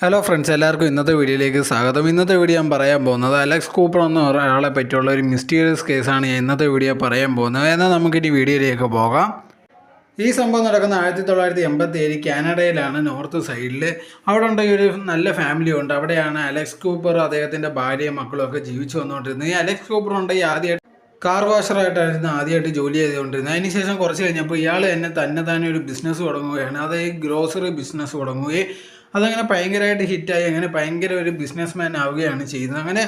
Hello friends എല്ലാവർക്കും ഇന്നത്തെ വീഡിയോയിലേക്ക് സ്വാഗതം. ഇന്നത്തെ വീഡിയോ ഞാൻ പറയാൻ പോകുന്നത് അലക്സ് കൂപ്പർ എന്ന ഒരാളെ പറ്റിയുള്ള ഒരു മിസ്റ്റീരിയസ് കേസാണ് ഞാൻ ഇന്നത്തെ വീഡിയോ പറയാൻ പോകുന്നത്. എന്നാൽ നമുക്ക് നമുക്കിനി വീഡിയോയിലേക്ക് പോകാം. ഈ സംഭവം നടക്കുന്ന ആയിരത്തി തൊള്ളായിരത്തി എൺപത്തി ഏഴ് കാനഡയിലാണ് നോർത്ത് സൈഡിൽ. അവിടെ ഉണ്ടെങ്കിൽ ഒരു നല്ല ഫാമിലി ഉണ്ട്. അവിടെയാണ് അലക്സ് കൂപ്പർ അദ്ദേഹത്തിന്റെ ഭാര്യയും മക്കളും ഒക്കെ ജീവിച്ചു വന്നുകൊണ്ടിരുന്നത്. ഈ അലക്സ് കൂപ്പർ ഉണ്ടെങ്കിൽ ആദ്യമായിട്ട് കാർ വാഷറായിട്ടായിരുന്നു ആദ്യമായിട്ട് ജോലി ചെയ്തുകൊണ്ടിരുന്നത്. അതിനുശേഷം കുറച്ച് കഴിഞ്ഞപ്പോൾ ഇയാൾ തന്നെ തന്നെ തന്നെ ഒരു ബിസിനസ് തുടങ്ങുകയാണ്. അത് ഈ ഗ്രോസറി ബിസിനസ് തുടങ്ങുകയും അതങ്ങനെ ഭയങ്കരമായിട്ട് ഹിറ്റായി അങ്ങനെ ഭയങ്കര ഒരു ബിസിനസ്മാൻ ആവുകയാണ് ചെയ്യുന്നത്. അങ്ങനെ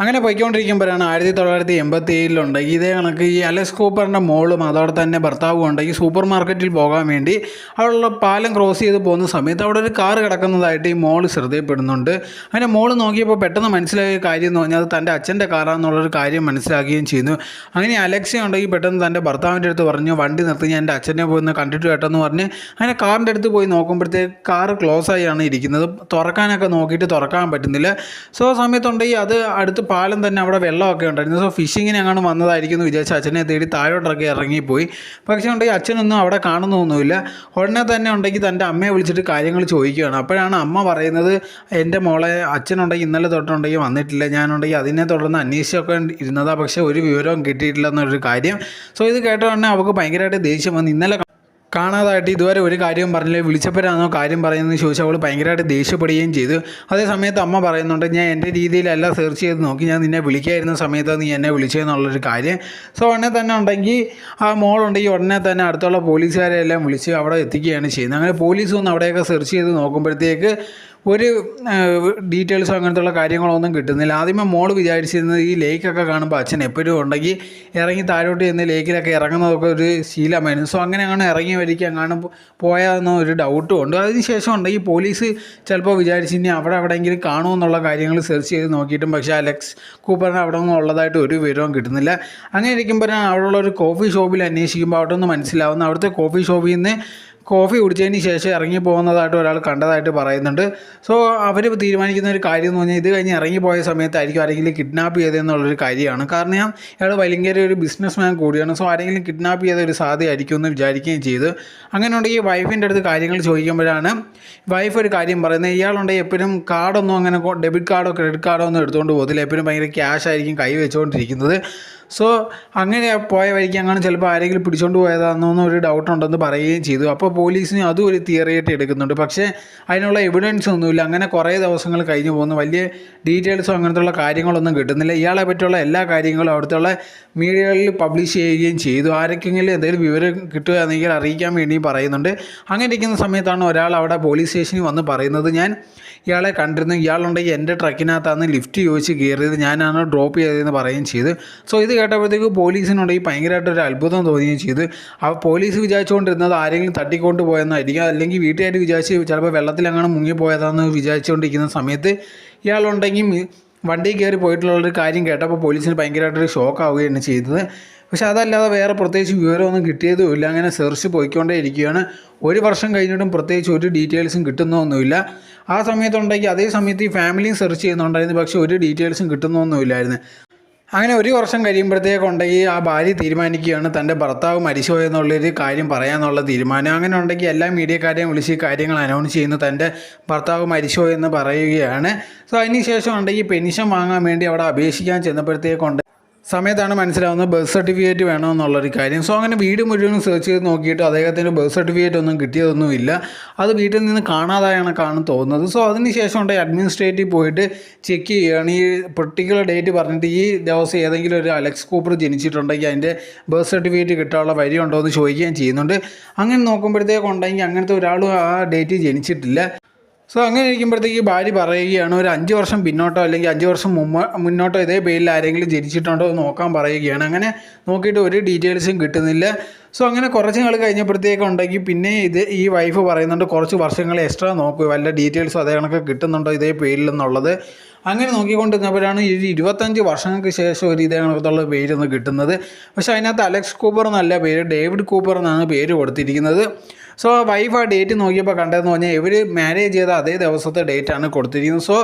അങ്ങനെ പോയിക്കൊണ്ടിരിക്കുമ്പോഴാണ് ആയിരത്തി തൊള്ളായിരത്തി എൺപത്തി ഏഴിലുണ്ട് ഇതേ കണക്ക് ഈ അലക്സ് കൂപ്പറിന്റെ മോളും അതോടെ തന്നെ ഭർത്താവും ഉണ്ട് ഈ സൂപ്പർ മാർക്കറ്റിൽ പോകാൻ വേണ്ടി അവിടെയുള്ള പാലം ക്രോസ് ചെയ്ത് പോകുന്ന സമയത്ത് അവിടെ ഒരു കാർ കിടക്കുന്നതായിട്ട് ഈ മോൾ ശ്രദ്ധയപ്പെടുന്നുണ്ട് അങ്ങനെ മോൾ നോക്കിയപ്പോൾ പെട്ടെന്ന് മനസ്സിലായ കാര്യം എന്ന് പറഞ്ഞാൽ അത് തന്റെ അച്ഛന്റെ കാറാണെന്നുള്ളൊരു കാര്യം മനസ്സിലാക്കുകയും ചെയ്യുന്നു. അങ്ങനെ അലക്സ ഉണ്ടെങ്കിൽ പെട്ടെന്ന് തന്റെ ഭർത്താവിന്റെ അടുത്ത് പറഞ്ഞു വണ്ടി നിർത്തി ഞാൻ എന്റെ അച്ഛനെ പോയി ഒന്ന് കണ്ടിട്ട് കേട്ടെന്ന് പറഞ്ഞ്. അങ്ങനെ കാറിന്റെ അടുത്ത് പോയി നോക്കുമ്പോഴത്തേക്ക് കാർ ക്ലോസ് ആയാണ് ഇരിക്കുന്നത്. തുറക്കാനൊക്കെ നോക്കിയിട്ട് തുറക്കാൻ പറ്റുന്നില്ല. സോ സമയത്തുണ്ടെങ്കിൽ അത് അടുത്ത് പാലം തന്നെ അവിടെ വെള്ളമൊക്കെ ഉണ്ടായിരുന്നു. സോ ഫിഷിങ്ങിന് അങ്ങനെ വന്നതായിരിക്കും എന്ന് വിചാരിച്ച് അച്ഛനെ തേടി താഴോട്ടൊക്കെ ഇറങ്ങിപ്പോയി. പക്ഷേ ഉണ്ടെങ്കിൽ അച്ഛനൊന്നും അവിടെ കാണുന്നൊന്നുമില്ല ഉടനെ തന്നെ ഉണ്ടെങ്കിൽ തന്റെ അമ്മയെ വിളിച്ചിട്ട് കാര്യങ്ങൾ ചോദിക്കുകയാണ്. അപ്പോഴാണ് അമ്മ പറയുന്നത് എന്റെ മോളെ അച്ഛനുണ്ടെങ്കിൽ ഇന്നലെ തൊട്ടുണ്ടെങ്കിൽ വന്നിട്ടില്ല. ഞാനുണ്ടെങ്കിൽ അതിനെ തുടർന്ന് അന്വേഷിച്ചൊക്കെ ഇരുന്നതാണ് പക്ഷേ ഒരു വിവരവും കിട്ടിയിട്ടില്ല എന്നൊരു കാര്യം. സോ ഇത് കേട്ട ഉടനെ അവൾക്ക് ഭയങ്കരമായിട്ട് ദേഷ്യം വന്ന്. ഇന്നലെ കാണാതായിട്ട് ഇതുവരെ ഒരു കാര്യവും പറഞ്ഞില്ല. വിളിച്ചപ്പോഴാണോ കാര്യം പറയുന്നത് ചോദിച്ചാൽ അവൾ ഭയങ്കരമായിട്ട് ദേഷ്യപ്പെടുകയും ചെയ്തു. അതേ സമയത്ത് അമ്മ പറയുന്നുണ്ട് ഞാൻ എന്റെ രീതിയിലല്ല സെർച്ച് ചെയ്ത് നോക്കി. ഞാൻ നിന്നെ വിളിക്കായിരുന്ന സമയത്ത് നീ എന്നെ വിളിച്ചതെന്നുള്ളൊരു കാര്യം. സോ ഉടനെ തന്നെ ഉണ്ടെങ്കിൽ ആ മോളുണ്ടെങ്കിൽ ഉടനെ തന്നെ അടുത്തുള്ള പോലീസുകാരെ എല്ലാം വിളിച്ച് അവിടെ എത്തിക്കുകയാണ് ചെയ്യുന്നത്. അങ്ങനെ പോലീസ് ഒന്ന് അവിടെയൊക്കെ സെർച്ച് ചെയ്ത് നോക്കുമ്പോഴത്തേക്ക് ഒരു ഡീറ്റെയിൽസോ അങ്ങനത്തുള്ള കാര്യങ്ങളൊന്നും കിട്ടുന്നില്ല. ആദ്യമേ മോൾ വിചാരിച്ചിരുന്നത് ഈ ലേക്കൊക്കെ കാണുമ്പോൾ അച്ഛൻ എപ്പോഴും ഉണ്ടെങ്കിൽ ഇറങ്ങി താഴോട്ട് ചെന്ന് ലേക്കിലൊക്കെ ഇറങ്ങുന്നതൊക്കെ ഒരു ശീലമായിരുന്നു. സോ അങ്ങനെ അങ്ങനെ ഇറങ്ങി വരിക്കാൻ കാണും പോയാന്ന് ഒരു ഡൗട്ടും ഉണ്ട്. അതിനുശേഷം ഉണ്ടെങ്കിൽ പോലീസ് ചിലപ്പോൾ വിചാരിച്ച് ഇനി അവിടെ എവിടെയെങ്കിലും കാണുമെന്നുള്ള കാര്യങ്ങൾ സെർച്ച് ചെയ്ത് നോക്കിയിട്ടും പക്ഷേ അലക്സ് കൂപ്പറിന് അവിടെ ഒന്നും ഉള്ളതായിട്ട് ഒരു വിവരവും കിട്ടുന്നില്ല. അങ്ങനെ ഇരിക്കുമ്പോഴാണ് അവിടെയുള്ള ഒരു കോഫി ഷോപ്പിൽ അന്വേഷിക്കുമ്പോൾ അവിടെ നിന്ന് മനസ്സിലാവുന്ന. അവിടുത്തെ കോഫി ഷോപ്പിൽ നിന്ന് കോഫി കുടിച്ചതിന് ശേഷം ഇറങ്ങി പോകുന്നതായിട്ട് ഒരാൾ കണ്ടതായിട്ട് പറയുന്നുണ്ട്. സോ അവർ തീരുമാനിക്കുന്ന ഒരു കാര്യം എന്ന് പറഞ്ഞാൽ ഇത് കഴിഞ്ഞ് ഇറങ്ങിപ്പോയ സമയത്തായിരിക്കും ആരെങ്കിലും കിഡ്നാപ്പ് ചെയ്തതെന്നുള്ളൊരു കാര്യമാണ്. കാരണം ഞാൻ ഇയാൾ ഭയങ്കര ഒരു ബിസിനസ് മാൻ കൂടിയാണ്. സോ ആരെങ്കിലും കിഡ്നാപ്പ് ചെയ്ത ഒരു സാധ്യതയായിരിക്കും എന്ന് വിചാരിക്കുകയും ചെയ്ത്. അങ്ങനെ ഉണ്ടെങ്കിൽ വൈഫിന്റെ അടുത്ത് കാര്യങ്ങൾ ചോദിക്കുമ്പോഴാണ് വൈഫ് ഒരു കാര്യം പറയുന്നത്. ഇയാളുണ്ടെങ്കിൽ എപ്പോഴും കാർഡൊന്നും അങ്ങനെ ഡെബിറ്റ് കാർഡോ ക്രെഡിറ്റ് കാർഡോ ഒന്നും എടുത്തുകൊണ്ട് പോകത്തില്ല. എപ്പോഴും ഭയങ്കര ക്യാഷ് ആയിരിക്കും കൈ വെച്ചുകൊണ്ടിരിക്കുന്നത്. സോ അങ്ങനെ പോയ വഴിക്ക് അങ്ങനെ ചിലപ്പോൾ ആരെങ്കിലും പിടിച്ചുകൊണ്ട് പോയതാണെന്നൊന്നും ഒരു ഡൗട്ട് ഉണ്ടെന്ന് പറയുകയും ചെയ്തു. അപ്പോൾ പോലീസിന് അതും ഒരു തിയറിയായിട്ട് എടുക്കുന്നുണ്ട്. പക്ഷേ അതിനുള്ള എവിഡൻസ് ഒന്നുമില്ല. അങ്ങനെ കുറേ ദിവസങ്ങൾ കഴിഞ്ഞു പോകുന്നു. വലിയ ഡീറ്റെയിൽസോ അങ്ങനത്തുള്ള കാര്യങ്ങളൊന്നും കിട്ടുന്നില്ല. ഇയാളെ പറ്റിയുള്ള എല്ലാ കാര്യങ്ങളും അവിടുത്തെ മീഡിയകളിൽ പബ്ലിഷ് ചെയ്യുകയും ചെയ്തു. ആരൊക്കെങ്കിലും എന്തെങ്കിലും വിവരം കിട്ടുകയാണെങ്കിൽ അറിയിക്കാൻ വേണ്ടി പറയുന്നുണ്ട്. അങ്ങനെ ഇരിക്കുന്ന സമയത്താണ് ഒരാൾ അവിടെ പോലീസ് സ്റ്റേഷനിൽ വന്ന് പറയുന്നത് ഞാൻ ഇയാളെ കണ്ടിരുന്നു. ഇയാളുണ്ടെങ്കിൽ എന്റെ ട്രക്കിനകത്താണ് ലിഫ്റ്റ് ചോദിച്ച് കയറിയത്. ഞാനാണ് ഡ്രോപ്പ് ചെയ്തതെന്ന് പറയുകയും ചെയ്തു. സോ ഇത് കേട്ടപ്പോഴത്തേക്ക് പോലീസിനുണ്ടെങ്കിൽ ഭയങ്കരമായിട്ട് ഒരു അത്ഭുതം തോന്നുകയും ചെയ്തു. ആ പോലീസ് വിചാരിച്ചുകൊണ്ടിരുന്നത് ആരെങ്കിലും തട്ടിക്കൊണ്ട് പോയെന്നായിരിക്കും. അല്ലെങ്കിൽ വീട്ടുകാർ വിചാരിച്ച് ചിലപ്പോൾ വെള്ളത്തിലങ്ങനെ മുങ്ങിപ്പോയതാണെന്ന് വിചാരിച്ചുകൊണ്ടിരിക്കുന്ന സമയത്ത് ഇയാളുണ്ടെങ്കിൽ വണ്ടി കയറി പോയിട്ടുള്ളൊരു കാര്യം കേട്ടപ്പോൾ പോലീസിന് ഭയങ്കരമായിട്ടൊരു ഷോക്ക് ആവുകയാണ് ചെയ്തത്. പക്ഷെ അതല്ലാതെ വേറെ പ്രത്യേകിച്ച് വിവരമൊന്നും കിട്ടിയതുമില്ല. അങ്ങനെ സെർച്ച് പോയിക്കൊണ്ടേ ഇരിക്കുകയാണ് ഒരു വർഷം കഴിഞ്ഞിട്ടും പ്രത്യേകിച്ച് ഒരു ഡീറ്റെയിൽസും കിട്ടുന്നൊന്നുമില്ല. ആ സമയത്തുണ്ടെങ്കിൽ അതേ സമയത്ത് ഈ ഫാമിലിയും സെർച്ച് ചെയ്യുന്നുണ്ടായിരുന്നു. പക്ഷേ ഒരു ഡീറ്റെയിൽസും കിട്ടുന്നൊന്നുമില്ലായിരുന്നു. അങ്ങനെ ഒരു വർഷം കഴിയുമ്പോഴത്തേക്കുണ്ടെങ്കിൽ ആ ഭാര്യ തീരുമാനിക്കുകയാണ്. തന്റെ ഭർത്താവ് മരിച്ചു എന്നുള്ളൊരു കാര്യം പറയാമെന്നുള്ള തീരുമാനം. അങ്ങനെ ഉണ്ടെങ്കിൽ എല്ലാ മീഡിയക്കാരെയും വിളിച്ച് കാര്യങ്ങൾ അനൗൺസ് ചെയ്യുന്ന. തന്റെ ഭർത്താവ് മരിച്ചുപോയെന്ന് പറയുകയാണ്. സോ അതിനുശേഷം ഉണ്ടെങ്കിൽ പെൻഷൻ വാങ്ങാൻ വേണ്ടി അവിടെ അപേക്ഷിക്കാൻ ചെന്നപ്പോഴത്തേക്കുണ്ട് സമയത്താണ് മനസ്സിലാവുന്നത് ബർത്ത് സർട്ടിഫിക്കറ്റ് വേണമെന്നുള്ളൊരു കാര്യം. സോ അങ്ങനെ വീട് മുഴുവനും സെർച്ച് ചെയ്ത് നോക്കിയിട്ട് അദ്ദേഹത്തിന്റെ ബർത്ത് സർട്ടിഫിക്കറ്റ് ഒന്നും കിട്ടിയതൊന്നുമില്ല അത് വീട്ടിൽ നിന്ന് കാണാതായാണ് കാണും തോന്നുന്നത്. സോ അതിന് ശേഷം ഉണ്ട് അഡ്മിനിസ്ട്രേറ്റീവ് പോയിട്ട് ചെക്ക് ചെയ്യുകയാണ് ഈ പെർട്ടിക്കുലർ ഡേറ്റ് പറഞ്ഞിട്ട് ഈ ദിവസം ഏതെങ്കിലും ഒരു അലക്സ് കൂപ്പർ ജനിച്ചിട്ടുണ്ടെങ്കിൽ അതിന്റെ ബർത്ത് സർട്ടിഫിക്കറ്റ് കിട്ടാനുള്ള വഴി ഉണ്ടോ എന്ന് ചോദിക്കുകയും ചെയ്യുന്നുണ്ട്. അങ്ങനെ നോക്കുമ്പോഴത്തേക്കുണ്ടെങ്കിൽ അങ്ങനത്തെ ഒരാളും ആ ഡേറ്റ് ജനിച്ചിട്ടില്ല. സോ അങ്ങനെ ഇരിക്കുമ്പോഴത്തേക്ക് ഭാര്യ പറയുകയാണ് ഒരു അഞ്ച് വർഷം പിന്നോട്ടോ അല്ലെങ്കിൽ അഞ്ച് വർഷം മുമ്പ് മുന്നോട്ടോ ഇതേ പേരിൽ ആരെങ്കിലും ജനിച്ചിട്ടുണ്ടോ എന്ന് നോക്കാൻ പറയുകയാണ്. അങ്ങനെ നോക്കിയിട്ട് ഒരു ഡീറ്റെയിൽസും കിട്ടുന്നില്ല. സോ അങ്ങനെ കുറച്ച് നാൾ കഴിഞ്ഞപ്പോഴത്തേക്ക് ഉണ്ടെങ്കിൽ പിന്നെ ഇത് ഈ വൈഫ് പറയുന്നുണ്ട് കുറച്ച് വർഷങ്ങൾ എക്സ്ട്രാ നോക്കുക വല്ല ഡീറ്റെയിൽസും അതേ കണക്ക് കിട്ടുന്നുണ്ടോ ഇതേ പേരിൽ എന്നുള്ളത്. അങ്ങനെ നോക്കിക്കൊണ്ടിരുന്നപ്പോഴാണ് ഈ ഇരുപത്തഞ്ച് വർഷങ്ങൾക്ക് ശേഷം ഒരു ഇതേ കണക്കത്തുള്ള പേരൊന്ന് കിട്ടുന്നത്. പക്ഷേ അതിനകത്ത് അലക്സ് കൂപ്പർ എന്നല്ല പേര് ഡേവിഡ് കൂപ്പർ എന്നാണ് പേര് കൊടുത്തിരിക്കുന്നത്. സോ വൈഫ് ആ ഡേറ്റ് നോക്കിയപ്പോൾ കണ്ടതെന്ന് പറഞ്ഞാൽ ഇവർ മാരേജ് ചെയ്ത അതേ ദിവസത്തെ ഡേറ്റാണ് കൊടുത്തിരിക്കുന്നത്. സോ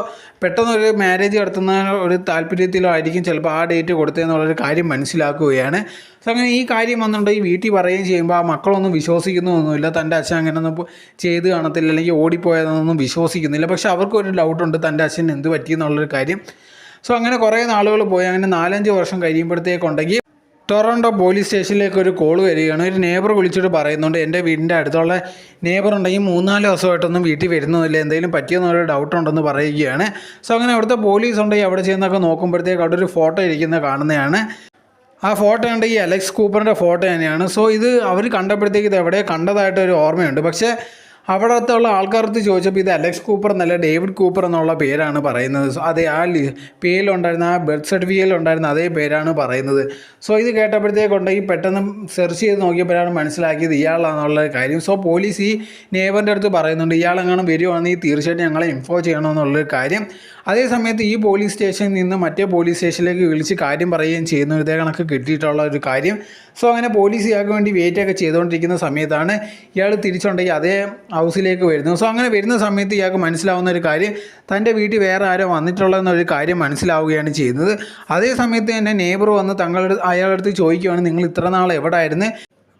പെട്ടെന്ന് ഒരു മാരേജ് നടത്തുന്ന ഒരു താല്പര്യത്തിലോ ആയിരിക്കും ചിലപ്പോൾ ആ ഡേറ്റ് കൊടുത്തതെന്നുള്ളൊരു കാര്യം മനസ്സിലാക്കുകയാണ്. സോ അങ്ങനെ ഈ കാര്യം വന്നിട്ടുണ്ടെങ്കിൽ വീട്ടിൽ പറയുകയും ചെയ്യുമ്പോൾ ആ മക്കളൊന്നും വിശ്വസിക്കുന്നൊന്നുമില്ല. തന്റെ അച്ഛൻ അങ്ങനെയൊന്നും ചെയ്ത് കാണത്തില്ല അല്ലെങ്കിൽ ഓടിപ്പോയതെന്നൊന്നും വിശ്വസിക്കുന്നില്ല. പക്ഷെ അവർക്കൊരു ഡൗട്ടുണ്ട് തന്റെ അച്ഛൻ എന്ത് പറ്റിയെന്നുള്ളൊരു കാര്യം. സോ അങ്ങനെ കുറേ നാളുകൾ പോയി. അങ്ങനെ നാലഞ്ച് വർഷം കഴിയുമ്പോഴത്തേക്കുണ്ടെങ്കിൽ ടൊറന്റോ പോലീസ് സ്റ്റേഷനിലേക്ക് ഒരു കോൾ വരികയാണ്. ഒരു നേബർ വിളിച്ചിട്ട് പറയുന്നുണ്ട് എന്റെ വീടിന്റെ അടുത്തുള്ള നേബർ ഉണ്ടെങ്കിൽ മൂന്നാൽ ദിവസമായിട്ടൊന്നും വീട്ടിൽ വരുന്നതില്ല എന്തെങ്കിലും പറ്റിയെന്നൊരു ഡൗട്ട് ഉണ്ടെന്ന് പറയുകയാണ്. സോ അങ്ങനെ അവിടുത്തെ പോലീസ് ഉണ്ടെങ്കിൽ അവിടെ ചെന്നൊക്കെ നോക്കുമ്പോഴത്തേക്ക് അവിടെ ഒരു ഫോട്ടോ ഇരിക്കുന്നത് കാണുന്നതാണ്. ആ ഫോട്ടോ ഉണ്ട് ഈ അലക്സ് കൂപ്പറിന്റെ ഫോട്ടോ തന്നെയാണ്. സോ ഇത് അവർ കണ്ടപ്പോഴത്തേക്ക് ഇത് എവിടെ കണ്ടതായിട്ട് ഒരു ഓർമ്മയുണ്ട്. പക്ഷേ അവിടുത്തെ ഉള്ള ആൾക്കാർക്ക് ചോദിച്ചപ്പോൾ ഇത് അലക്സ് കൂപ്പർ എന്നല്ല ഡേവിഡ് കൂപ്പർ എന്നുള്ള പേരാണ് പറയുന്നത്. സോ അതെ ആ പേരിലുണ്ടായിരുന്ന ആ ബർത്ത് സർട്ടിഫിക്കറ്റിൽ ഉണ്ടായിരുന്ന അതേ പേരാണ് പറയുന്നത്. സോ ഇത് കേട്ടപ്പോഴത്തേക്കുണ്ടെങ്കിൽ പെട്ടെന്ന് സെർച്ച് ചെയ്ത് നോക്കിയപ്പോഴാണ് മനസ്സിലാക്കിയത് ഇയാളാണെന്നുള്ള കാര്യം. സോ പോലീസ് ഈ നേബറിന്റെ അടുത്ത് പറയുന്നുണ്ട് ഇയാളെങ്ങാനും വരുവാണെങ്കിൽ തീർച്ചയായിട്ടും ഞങ്ങളെ ഇൻഫോ ചെയ്യണമെന്നുള്ളൊരു കാര്യം അതേ സമയത്ത് ഈ പോലീസ് സ്റ്റേഷനിൽ നിന്ന് മറ്റേ പോലീസ് സ്റ്റേഷനിലേക്ക് വിളിച്ച് കാര്യം പറയുകയും ചെയ്യുന്ന ഇതേ കണക്ക് കിട്ടിയിട്ടുള്ള ഒരു കാര്യം. സോ അങ്ങനെ പോലീസ് ഇയാൾക്ക് വേണ്ടി വെയിറ്റ് ഒക്കെ ചെയ്തുകൊണ്ടിരിക്കുന്ന സമയത്താണ് ഇയാൾ തിരിച്ചുണ്ടെങ്കിൽ അതേ ഹൗസിലേക്ക് വരുന്നത്. സോ അങ്ങനെ വരുന്ന സമയത്ത് ഇയാൾക്ക് മനസ്സിലാവുന്ന ഒരു കാര്യം തന്റെ വീട്ടിൽ വേറെ ആരോ വന്നിട്ടുള്ളതെന്നൊരു കാര്യം മനസ്സിലാവുകയാണ് ചെയ്യുന്നത്. അതേ സമയത്ത് തന്നെ നെയ്ബർ വന്ന് തങ്ങളുടെ അയാളുടെ അടുത്ത് ചോദിക്കുകയാണ് നിങ്ങൾ ഇത്ര നാൾ എവിടെ ആയിരുന്നു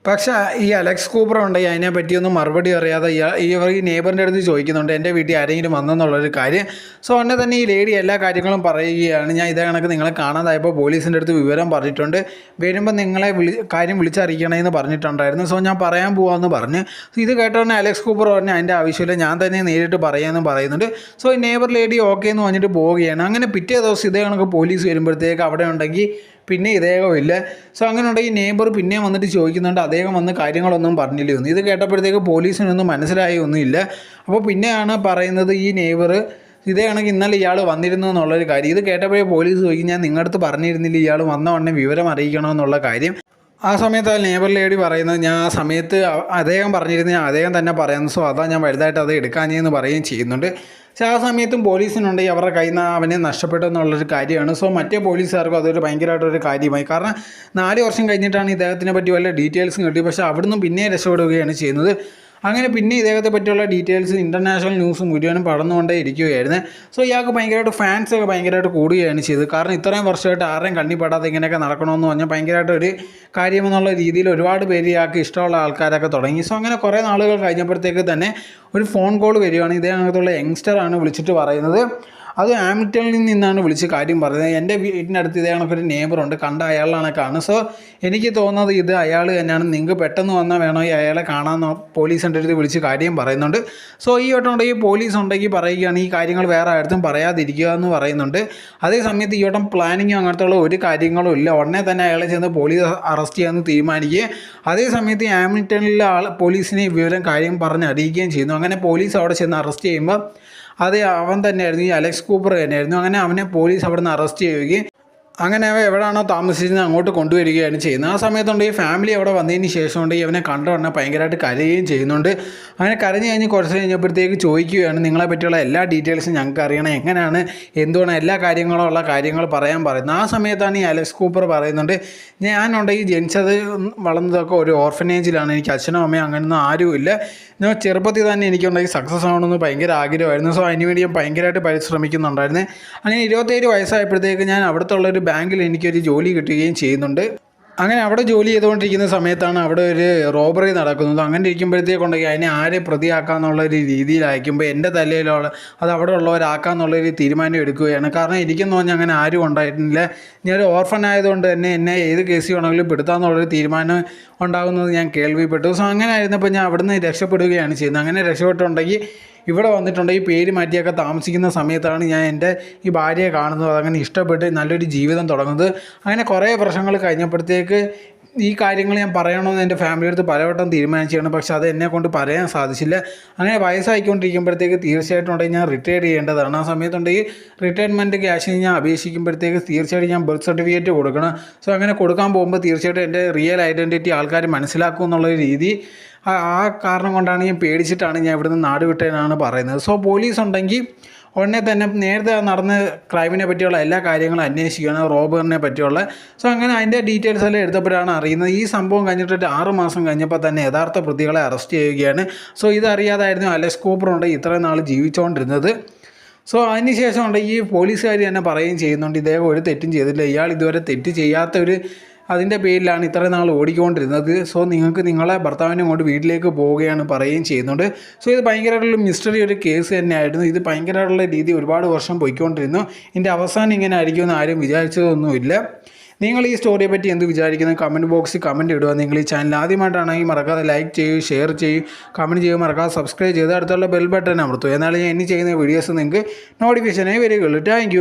പക്ഷേ ഈ അലക്സ് കൂപ്പർ ഉണ്ടെങ്കിൽ അതിനെ പറ്റിയൊന്നും മറുപടി അറിയാതെ ഈ ഇവർ ഈ നെയ്ബറിന്റെ അടുത്ത് ചോദിക്കുന്നുണ്ട് എന്റെ വീട്ടിൽ ആരെങ്കിലും വന്നെന്നുള്ളൊരു കാര്യം? സോ ഉടനെ തന്നെ ഈ ലേഡി എല്ലാ കാര്യങ്ങളും പറയുകയാണ്. ഞാൻ ഇതേ കണക്ക് നിങ്ങളെ കാണാതായപ്പോൾ പോലീസിന്റെ അടുത്ത് വിവരം പറഞ്ഞിട്ടുണ്ട്. വരുമ്പോൾ നിങ്ങളെ വിളി കാര്യം വിളിച്ചറിയിക്കണമെന്ന് പറഞ്ഞിട്ടുണ്ടായിരുന്നു. സോ ഞാൻ പറയാൻ പോവാമെന്ന് പറഞ്ഞ്. ഇത് കേട്ടോടനെ അലക്സ് കൂപ്പർ പറഞ്ഞു അതിന്റെ ആവശ്യമില്ല ഞാൻ തന്നെ നേരിട്ട് പറയാമെന്ന് പറയുന്നുണ്ട്. സോ ഈ നെയ്ബർ ലേഡി ഓക്കെ എന്ന് പറഞ്ഞിട്ട് പോവുകയാണ്. അങ്ങനെ പിറ്റേ ദിവസം ഇതേ കണക്ക് പോലീസ് വരുമ്പോഴത്തേക്ക് അവിടെ ഉണ്ടെങ്കിൽ പിന്നെ ഇദ്ദേഹം ഇല്ല. സോ അങ്ങനെ ഉണ്ടെങ്കിൽ നെയ്ബർ പിന്നെ വന്നിട്ട് ചോദിക്കുന്നുണ്ട്. അദ്ദേഹം വന്ന് കാര്യങ്ങളൊന്നും പറഞ്ഞില്ല ഒന്നും ഇത് കേട്ടപ്പോഴത്തേക്ക് പോലീസിനൊന്നും മനസ്സിലായി ഒന്നുമില്ല. അപ്പോൾ പിന്നെയാണ് പറയുന്നത് ഈ നെയ്ബർ ഇതേ കണക്ക് ഇന്നലെ ഇയാൾ വന്നിരുന്നു എന്നുള്ളൊരു കാര്യം. ഇത് കേട്ടപ്പോഴേ പോലീസ് ചോദിക്കും ഞാൻ നിങ്ങളുടെ അടുത്ത് പറഞ്ഞിരുന്നില്ല ഇയാൾ വന്ന ഉടനെ വിവരം അറിയിക്കണമെന്നുള്ള കാര്യം. ആ സമയത്ത് ആ ലേബർ ലേഡി പറയുന്നത് ഞാൻ ആ സമയത്ത് അദ്ദേഹം പറഞ്ഞിരുന്ന അദ്ദേഹം തന്നെ പറയുന്നു. സോ അതാ ഞാൻ വലുതായിട്ട് അത് എടുക്കാഞ്ഞെന്ന് പറയുകയും ചെയ്യുന്നുണ്ട്. പക്ഷേ ആ സമയത്തും പോലീസിനുണ്ടെങ്കിൽ അവരുടെ കയ്യിൽ നിന്ന് അവനെ നഷ്ടപ്പെട്ടു എന്നുള്ളൊരു കാര്യമാണ്. സോ മറ്റേ പോലീസുകാർക്കും അതൊരു ഭയങ്കരമായിട്ടൊരു കാര്യമായി. കാരണം നാല് വർഷം കഴിഞ്ഞിട്ടാണ് ഇദ്ദേഹത്തിനെ പറ്റി വല്ല ഡീറ്റെയിൽസും കിട്ടി. പക്ഷേ അവിടുന്ന് പിന്നെ രക്ഷപ്പെടുകയാണ് ചെയ്യുന്നത്. അങ്ങനെ പിന്നെ ഇദ്ദേഹത്തെ പറ്റിയുള്ള ഡീറ്റെയിൽസ് ഇന്റർനാഷണൽ ന്യൂസ് മുഴുവനും പടർന്നുകൊണ്ടേ ഇരിക്കുകയായിരുന്നു. സോ ഇയാൾക്ക് ഭയങ്കരമായിട്ട് ഫാൻസൊക്കെ ഭയങ്കരമായിട്ട് കൂടുകയാണ് ചെയ്തത്. കാരണം ഇത്രയും വർഷമായിട്ട് ആരെയും കണ്ണിപ്പെടാതെ ഇങ്ങനെയൊക്കെ നടക്കണമെന്ന് പറഞ്ഞാൽ ഭയങ്കരമായിട്ട് ഒരു കാര്യമെന്നുള്ള രീതിയിൽ ഒരുപാട് പേര് ഇയാൾക്ക് ഇഷ്ടമുള്ള ആൾക്കാരൊക്കെ തുടങ്ങി. സോ അങ്ങനെ കുറേ നാളുകൾ കഴിഞ്ഞപ്പോഴത്തേക്ക് തന്നെ ഒരു ഫോൺ കോൾ വരികയാണ്. ഇതേ കണക്കത്തുള്ള യങ്സ്റ്ററാണ് വിളിച്ചിട്ട് പറയുന്നത്. അത് ആമിറ്റണിൽ നിന്നാണ് വിളിച്ച് കാര്യം പറയുന്നത് എന്റെ വീടിനടുത്ത് ഇതേ കണക്കൊരു നേബറുണ്ട് കണ്ട അയാളാണ് കാണുന്നത്. സോ എനിക്ക് തോന്നുന്നത് ഇത് അയാൾ തന്നെയാണ്. നിങ്ങൾക്ക് പെട്ടെന്ന് വന്നാൽ വേണോ ഈ അയാളെ കാണാമെന്ന് പോലീസിന്റെ അടുത്ത് വിളിച്ച് കാര്യം പറയുന്നുണ്ട്. സോ ഈ വട്ടം ഉണ്ടെങ്കിൽ പോലീസ് ഉണ്ടെങ്കിൽ പറയുകയാണ്. ഈ കാര്യങ്ങൾ വേറെ ആർക്കും പറയാതിരിക്കുക എന്ന് പറയുന്നുണ്ട്. അതേ സമയത്ത് ഈ വട്ടം പ്ലാനിങ്ങോ അങ്ങനത്തെ ഉള്ള ഒരു കാര്യങ്ങളും ഇല്ല. ഉടനെ തന്നെ അയാളെ ചെന്ന് പോലീസ് അറസ്റ്റ് ചെയ്യാമെന്ന് തീരുമാനിക്കുക. അതേ സമയത്ത് ആമിറ്റണിലെ ആൾ പോലീസിനെ വിവരം കാര്യം പറഞ്ഞ് അറിയിക്കുകയും ചെയ്യുന്നു. അങ്ങനെ പോലീസ് അവിടെ ചെന്ന് അറസ്റ്റ് ചെയ്യുമ്പോൾ അത് അവൻ തന്നെയായിരുന്നു ഈ അലക്സ് കൂപ്പർ തന്നെയായിരുന്നു. അങ്ങനെ അവനെ പോലീസ് അവിടെ നിന്ന് അറസ്റ്റ് ചെയ്യുകയും അങ്ങനെ അവ എവിടെയാണോ താമസിച്ചത് അങ്ങോട്ട് കൊണ്ടുവരികയാണ് ചെയ്യുന്നത്. ആ സമയത്തുണ്ട് ഈ ഫാമിലി അവിടെ വന്നതിന് ശേഷം ഉണ്ട് ഇവനെ കണ്ട ഉടനെ ഭയങ്കരമായിട്ട് കരയുകയും ചെയ്യുന്നുണ്ട്. അങ്ങനെ കരഞ്ഞു കഴിഞ്ഞ് കുറച്ച് കഴിഞ്ഞപ്പോഴത്തേക്ക് ചോദിക്കുകയാണ് നിങ്ങളെ പറ്റിയുള്ള എല്ലാ ഡീറ്റെയിൽസും ഞങ്ങൾക്ക് അറിയണം. എങ്ങനെയാണ് എന്തുകൊണ്ട് എല്ലാ കാര്യങ്ങളും ഉള്ള കാര്യങ്ങൾ പറയാൻ പറയുന്നത്? ആ സമയത്താണ് ഈ അലക്സ് കൂപ്പർ പറയുന്നുണ്ട് ഞാനുണ്ടെങ്കിൽ ജനിച്ചത് വളർന്നതൊക്കെ ഒരു ഓർഫനേജിലാണ് എനിക്ക് അച്ഛനും അമ്മയും അങ്ങനെയൊന്നും ആരുമില്ല. ഞാൻ ചെറുപ്പത്തിൽ തന്നെ എനിക്കുണ്ടെങ്കിൽ സക്സസ് ആവണമെന്ന് ഭയങ്കര ആഗ്രഹമായിരുന്നു. സോ അതിനുവേണ്ടി ഞാൻ ഭയങ്കരമായിട്ട് പരിശ്രമിക്കുന്നുണ്ടായിരുന്നു. അങ്ങനെ ഇരുപത്തേഴ് വയസ്സായപ്പോഴത്തേക്ക് ഞാൻ അവിടുത്തെ ഉള്ള ഒരു ബാങ്കിൽ എനിക്കൊരു ജോലി കിട്ടുകയും ചെയ്യുന്നുണ്ട്. അങ്ങനെ അവിടെ ജോലി ചെയ്തുകൊണ്ടിരിക്കുന്ന സമയത്താണ് അവിടെ ഒരു റോബറി നടക്കുന്നത്. അങ്ങനെ ഇരിക്കുമ്പോഴത്തേക്കുണ്ടെങ്കിൽ അതിനെ ആരെ പ്രതിയാക്കാന്നുള്ള ഒരു രീതിയിലായിരിക്കുമ്പോൾ എന്റെ തലയിലുള്ള അത് അവിടെ ഉള്ളവരാക്കാന്നുള്ള ഒരു തീരുമാനം എടുക്കുകയാണ്. കാരണം എനിക്കെന്ന് പറഞ്ഞാൽ അങ്ങനെ ആരും ഉണ്ടായിട്ടില്ല. ഞാൻ ഓർഫൻ ആയതുകൊണ്ട് തന്നെ എന്നെ ഏത് കേസ് വേണമെങ്കിലും പെടുത്താമെന്നുള്ളൊരു തീരുമാനം ഉണ്ടാകുന്നത് ഞാൻ കേൾവിപ്പെട്ടു. സോ അങ്ങനെ ആയിരുന്നപ്പോൾ ഞാൻ അവിടുന്ന് രക്ഷപ്പെടുകയാണ് ചെയ്യുന്നത്. അങ്ങനെ രക്ഷപ്പെട്ടുണ്ടെങ്കിൽ ഇവിടെ വന്നിട്ടുണ്ട്. ഈ പേര് മാറ്റിയൊക്കെ താമസിക്കുന്ന സമയത്താണ് ഞാൻ എന്റെ ഈ ഭാര്യയെ കാണുന്നത്. അതങ്ങനെ ഇഷ്ടപ്പെട്ട് നല്ലൊരു ജീവിതം തുടങ്ങുന്നത്. അങ്ങനെ കുറേ പ്രശ്നങ്ങൾ കഴിഞ്ഞപ്പോഴത്തേക്ക് ഈ കാര്യങ്ങൾ ഞാൻ പറയണമെന്ന് എന്റെ ഫാമിലി അടുത്ത് പലവട്ടം തീരുമാനിച്ചാണ് പക്ഷേ അത് എന്നെ കൊണ്ട് പറയാൻ സാധിച്ചില്ല. അങ്ങനെ വയസ്സായിക്കൊണ്ടിരിക്കുമ്പോഴത്തേക്ക് തീർച്ചയായിട്ടും ഉണ്ടെങ്കിൽ ഞാൻ റിട്ടയർ ചെയ്യേണ്ടതാണ്. ആ സമയത്തുണ്ടെങ്കിൽ റിട്ടയർമെന്റ് ക്യാഷിന് ഞാൻ അപേക്ഷിക്കുമ്പോഴത്തേക്ക് തീർച്ചയായിട്ടും ഞാൻ ബർത്ത് സർട്ടിഫിക്കറ്റ് കൊടുക്കണം. സോ അങ്ങനെ കൊടുക്കാൻ പോകുമ്പോൾ തീർച്ചയായിട്ടും എന്റെ റിയൽ ഐഡന്റിറ്റി ആൾക്കാർ മനസ്സിലാക്കും എന്നുള്ള രീതി. ആ കാരണം കൊണ്ടാണ് ഞാൻ പേടിച്ചിട്ടാണ് ഞാൻ ഇവിടുന്ന് നാട് വിട്ടതെന്നാണ് പറയുന്നത്. സോ പോലീസ് ഉണ്ടെങ്കിൽ ഉടനെ തന്നെ നേരത്തെ നടന്ന ക്രൈമിനെ പറ്റിയുള്ള എല്ലാ കാര്യങ്ങളും അന്വേഷിക്കുകയാണ് റോബറിനെ പറ്റിയുള്ള. സോ അങ്ങനെ അതിന്റെ ഡീറ്റെയിൽസ് എല്ലാം എടുത്തപ്പോഴാണ് അറിയുന്നത്. ഈ സംഭവം കഴിഞ്ഞിട്ട് ആറ് മാസം കഴിഞ്ഞപ്പോൾ തന്നെ യഥാർത്ഥ പ്രതികളെ അറസ്റ്റ് ചെയ്യുകയാണ്. സോ ഇതറിയാതായിരുന്നു അലക്സ് കൂപ്പറുണ്ട് ഇത്രയും നാൾ ജീവിച്ചുകൊണ്ടിരുന്നത് സോ അതിനുശേഷമുണ്ട് ഈ പോലീസുകാർ തന്നെ പറയുകയും ചെയ്യുന്നുണ്ട് ഇദ്ദേഹം ഒരു തെറ്റും ചെയ്തില്ല. ഇയാൾ ഇതുവരെ തെറ്റ് ചെയ്യാത്ത ഒരു അതിന്റെ പേരിലാണ് ഇത്രയും നാൾ ഓടിക്കൊണ്ടിരുന്നത്. സോ നിങ്ങൾക്ക് നിങ്ങളെ ഭർത്താവിനെ കൊണ്ട് വീട്ടിലേക്ക് പോവുകയാണ് പറയുകയും ചെയ്യുന്നുണ്ട്. സോ ഇത് ഭയങ്കരമായിട്ടുള്ള മിസ്റ്ററി ഒരു കേസ് തന്നെയായിരുന്നു. ഇത് ഭയങ്കരമായിട്ടുള്ള രീതി ഒരുപാട് വർഷം പോയിക്കൊണ്ടിരുന്നു. ഇതിന്റെ അവസാനം ഇങ്ങനെ ആയിരിക്കുമെന്ന് ആരും വിചാരിച്ചതൊന്നുമില്ല. നിങ്ങൾ ഈ സ്റ്റോറിയെ പറ്റി എന്ത് വിചാരിക്കുന്നത് കമന്റ് ബോക്സിൽ കമന്റ് ഇടുക. നിങ്ങൾ ഈ ചാനൽ ആദ്യമായിട്ടാണെങ്കിൽ മറക്കാതെ ലൈക്ക് ചെയ്യൂ ഷെയർ ചെയ്യൂ. കമന്റ് ചെയ്യുക മറക്കാതെ സബ്സ്ക്രൈബ് ചെയ്ത് അടുത്തുള്ള ബെൽ ബട്ടൺ അമർത്തുക. എന്നാലും ഞാൻ ഇനി ചെയ്യുന്ന വീഡിയോസ് നിങ്ങൾക്ക് നോട്ടിഫിക്കേഷനായി വരികയുള്ളൂ. താങ്ക്